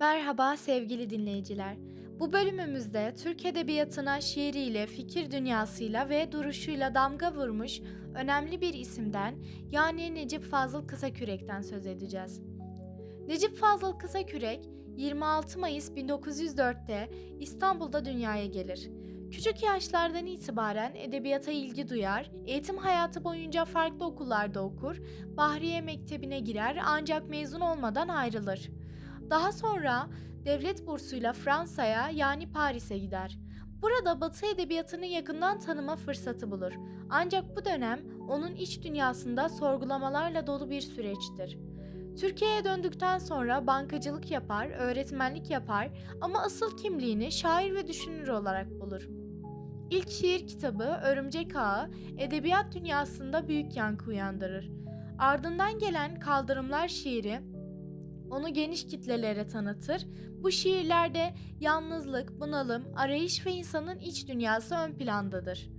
Merhaba sevgili dinleyiciler. Bu bölümümüzde Türk Edebiyatı'na şiiriyle, fikir dünyasıyla ve duruşuyla damga vurmuş önemli bir isimden yani Necip Fazıl Kısakürek'ten söz edeceğiz. Necip Fazıl Kısakürek 26 Mayıs 1904'te İstanbul'da dünyaya gelir. Küçük yaşlardan itibaren edebiyata ilgi duyar, eğitim hayatı boyunca farklı okullarda okur, Bahriye Mektebi'ne girer ancak mezun olmadan ayrılır. Daha sonra devlet bursuyla Fransa'ya yani Paris'e gider. Burada Batı edebiyatını yakından tanıma fırsatı bulur. Ancak bu dönem onun iç dünyasında sorgulamalarla dolu bir süreçtir. Türkiye'ye döndükten sonra bankacılık yapar, öğretmenlik yapar ama asıl kimliğini şair ve düşünür olarak bulur. İlk şiir kitabı Örümcek Ağı edebiyat dünyasında büyük yankı uyandırır. Ardından gelen Kaldırımlar şiiri onu geniş kitlelere tanıtır. Bu şiirlerde yalnızlık, bunalım, arayış ve insanın iç dünyası ön plandadır.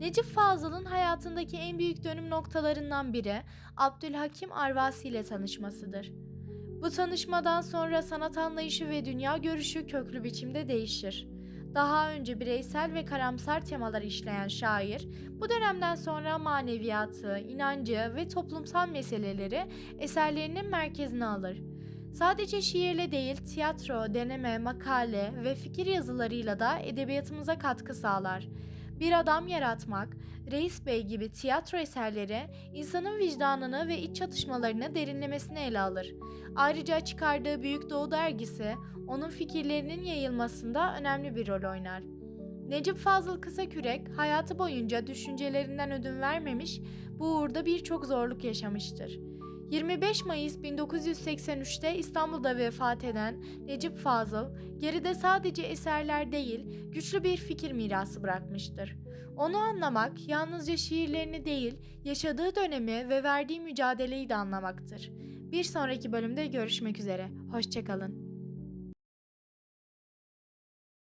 Necip Fazıl'ın hayatındaki en büyük dönüm noktalarından biri Abdülhakim Arvasi ile tanışmasıdır. Bu tanışmadan sonra sanat anlayışı ve dünya görüşü köklü biçimde değişir. Daha önce bireysel ve karamsar temalar işleyen şair, bu dönemden sonra maneviyatı, inancı ve toplumsal meseleleri eserlerinin merkezine alır. Sadece şiirle değil, tiyatro, deneme, makale ve fikir yazılarıyla da edebiyatımıza katkı sağlar. Bir Adam Yaratmak, Reis Bey gibi tiyatro eserleri insanın vicdanını ve iç çatışmalarını derinlemesine ele alır. Ayrıca çıkardığı Büyük Doğu dergisi onun fikirlerinin yayılmasında önemli bir rol oynar. Necip Fazıl Kısakürek hayatı boyunca düşüncelerinden ödün vermemiş, bu uğurda birçok zorluk yaşamıştır. 25 Mayıs 1983'te İstanbul'da vefat eden Necip Fazıl, geride sadece eserler değil, güçlü bir fikir mirası bırakmıştır. Onu anlamak, yalnızca şiirlerini değil, yaşadığı dönemi ve verdiği mücadeleyi de anlamaktır. Bir sonraki bölümde görüşmek üzere. Hoşçakalın.